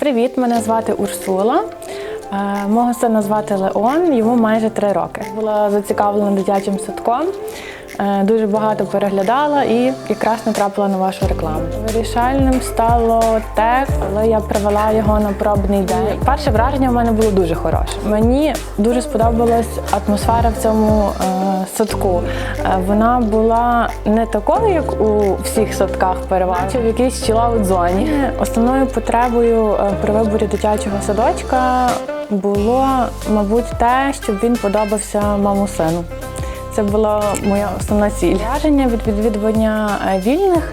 Привіт, мене звати Урсула. Е, Мого сина звати Леон, йому майже три роки. Була зацікавлена дитячим садком, дуже багато переглядала і якраз натрапила на вашу рекламу. Вирішальним стало те, коли я привела його на пробний день. Перше враження в мене було дуже хороше. Мені дуже сподобалась атмосфера в цьому е, садку. Е, Вона була не такою, як у всіх садках переважно, в якійсь чілаут зоні. Основною потребою е, при виборі дитячого садочка було, мабуть, те, щоб він подобався маму сину. Це була моя основна ціль. Враження від відвідування е, вільних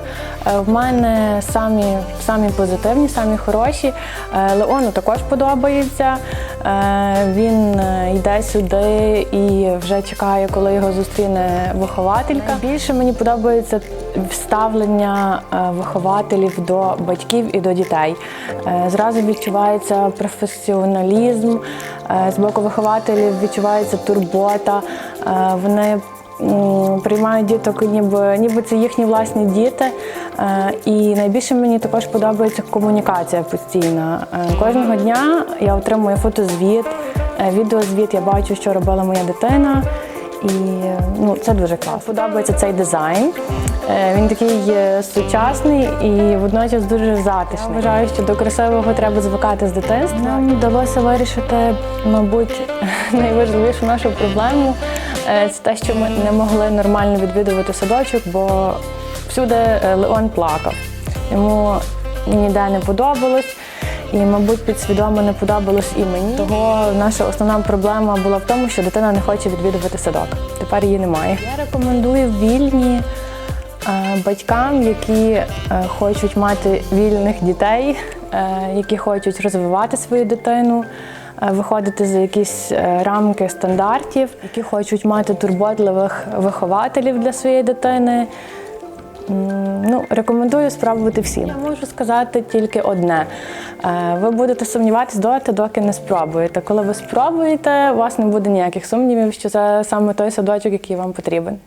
в мене самі, самі позитивні, самі хороші. Е, Леону також подобається. Е, Він е, йде сюди і вже чекає, коли його зустріне вихователька. Більше мені подобається ставлення е, вихователів до батьків і до дітей. Е, Зразу відчувається професіоналізм, е, з боку вихователів відчувається турбота. Е, Вони приймають діток, ніби, ніби це їхні власні діти. Е, І найбільше мені також подобається комунікація постійна. Е, Кожного дня я отримую фотозвіт, е, відеозвіт, я бачу, що робила моя дитина. І ну, це дуже класно. Подобається цей дизайн. Він такий сучасний і водночас дуже затишний. Я вважаю, що до красивого треба звикати з дитинства. Нам вдалося вирішити, мабуть, найважливішу нашу проблему. Е, Це те, що ми не могли нормально відвідувати садочок, бо всюди е, Леон плакав. Йому ніде не подобалось. І, мабуть, підсвідомо не подобалось і мені. Того наша основна проблема була в тому, що дитина не хоче відвідувати садок. Тепер її немає. Я рекомендую вільні е, батькам, які хочуть мати вільних дітей, які хочуть розвивати свою дитину, виходити за якісь е, рамки стандартів, які хочуть мати турботливих вихователів для своєї дитини. Ну, рекомендую спробувати всім. Я можу сказати тільки одне: Е, ви будете сумніватись доти, доки не спробуєте. Коли ви спробуєте, у вас не буде ніяких сумнівів, що це саме той садочок, який вам потрібен.